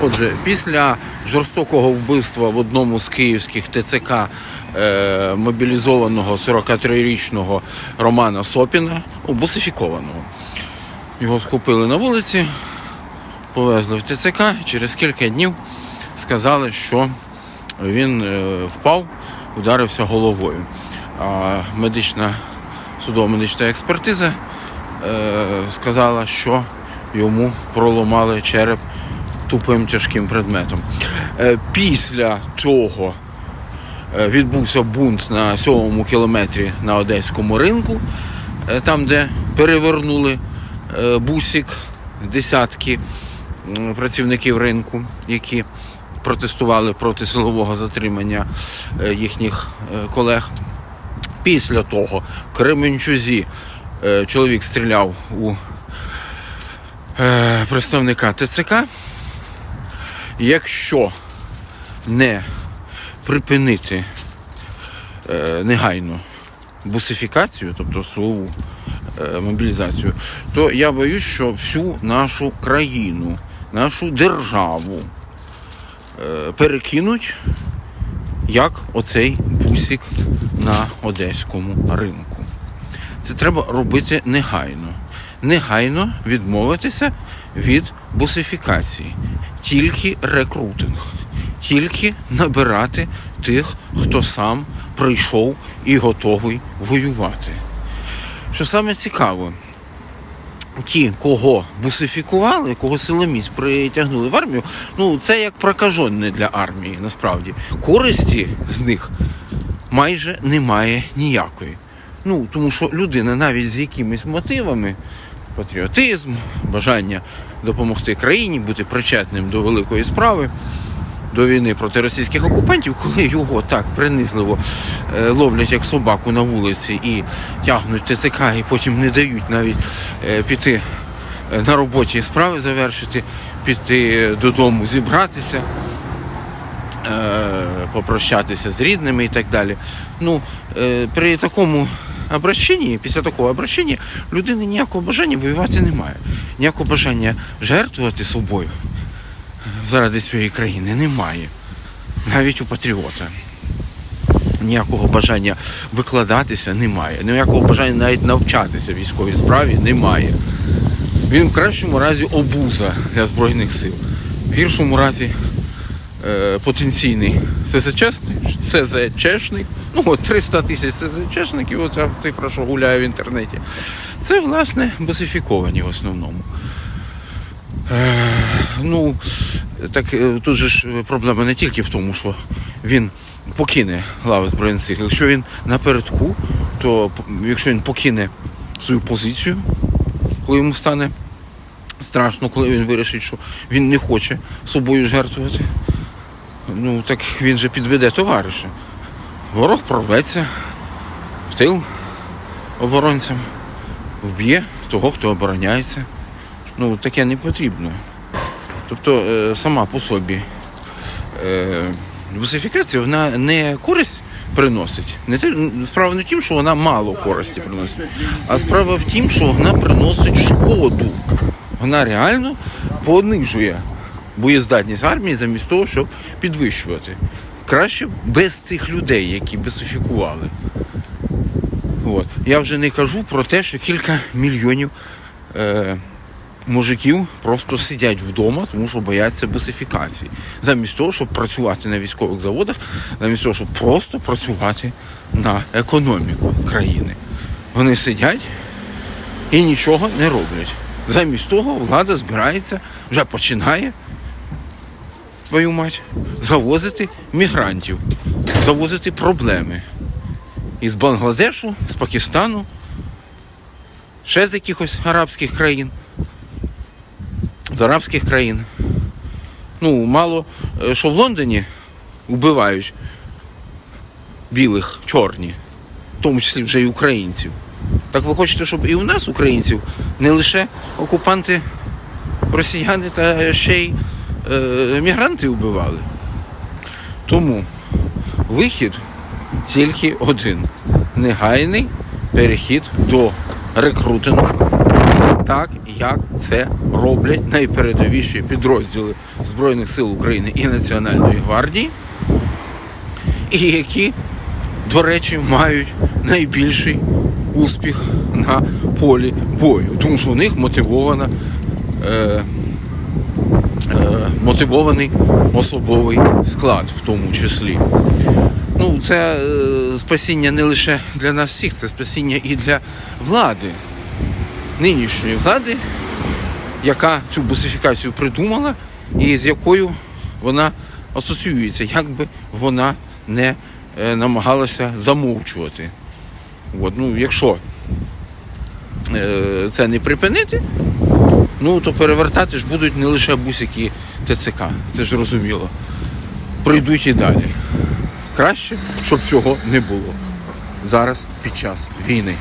Отже, після жорстокого вбивства в одному з київських ТЦК е, мобілізованого 43-річного Романа Сопіна, ну, бусифікованого, його схопили на вулиці, повезли в ТЦК. Через кілька днів сказали, що він е, впав, ударився головою. А медична судово-медична експертиза е, сказала, що йому проломали череп тупим тяжким предметом. Е, Після цього е, відбувся бунт на сьомому кілометрі на одеському ринку, е, там, де перевернули бусик десятки працівників ринку, які протестували проти силового затримання їхніх колег. Після того в Кременчузі чоловік стріляв у представника ТЦК. Якщо не припинити е, негайно бусифікацію, тобто силову е, мобілізацію, то я боюсь, що всю нашу країну, нашу державу е, перекинуть як оцей бусик на одеському ринку. Це треба робити негайно. Негайно відмовитися від бусифікації. Тільки рекрутинг, тільки набирати тих, хто сам прийшов і готовий воювати. Що саме цікаво, ті, кого бусифікували, кого силоміць притягнули в армію, ну це як прокажене для армії, насправді. Користі з них майже немає ніякої. Ну, тому що людина навіть з якимись мотивами, патріотизм, бажання допомогти країні, бути причетним до великої справи, до війни проти російських окупантів, коли його так принизливо е, ловлять як собаку на вулиці і тягнуть ТЦК, і потім не дають навіть е, піти е, на роботі справи завершити, піти додому, зібратися попрощатися з рідними і так далі. Ну, при такому обращенні, після такого обращення, людини ніякого бажання воювати немає. Ніякого бажання жертвувати собою заради своєї країни немає. Навіть у патріота. Ніякого бажання викладатися немає. Ніякого бажання навіть навчатися військовій справі немає. Він в кращому разі обуза для Збройних сил. В гіршому разі е, потенційний СЗЧшник, СЗЧшник, ну от 300 тисяч СЗЧшників, оця цифра, що гуляє в інтернеті. Це, власне, босифіковані в основному. Е, ну, так е, тут же ж проблема не тільки в тому, що він покине лави Збройних сил. Якщо він напередку, то якщо він покине свою позицію, коли йому стане страшно, коли він вирішить, що він не хоче собою жертвувати, ну так він же підведе товариша. Ворог прорветься в тил оборонцям, вб'є того, хто обороняється. Ну, таке не потрібно. Тобто е, сама по собі е, бусифікація вона не користь приносить. Не справа не в тім, що вона мало користі приносить, а справа в тім, що вона приносить шкоду. Вона реально понижує боєздатність армії замість того, щоб підвищувати. Краще без цих людей, які бусифікували. От. Я вже не кажу про те, що кілька мільйонів е, мужиків просто сидять вдома, тому що бояться бусифікації. Замість того, щоб працювати на військових заводах, замість того, щоб просто працювати на економіку країни. Вони сидять і нічого не роблять. Замість того влада збирається, вже починає твою мать, завозити мігрантів, завозити проблеми із Бангладешу, з Пакистану, ще з якихось арабських країн, з арабських країн. Ну, мало е, що в Лондоні вбивають білих, чорні, в тому числі вже і українців. Так ви хочете, щоб і у нас, українців, не лише окупанти, росіяни та ще й мігранти вбивали. Тому вихід тільки один негайний перехід до рекрутингу так як це роблять найпередовіші підрозділи Збройних сил України і Національної гвардії, і які, до речі, мають найбільший успіх на полі бою, тому що у них мотивована. Е, е, мотивований особовий склад, в тому числі. Ну, це е, спасіння не лише для нас всіх, це спасіння і для влади, нинішньої влади, яка цю бусифікацію придумала і з якою вона асоціюється, як би вона не е, намагалася замовчувати. От, ну, якщо е, це не припинити, ну то перевертати ж будуть не лише бусики ТЦК, це ж розуміло. Пройдуть і далі. Краще, щоб цього не було зараз під час війни.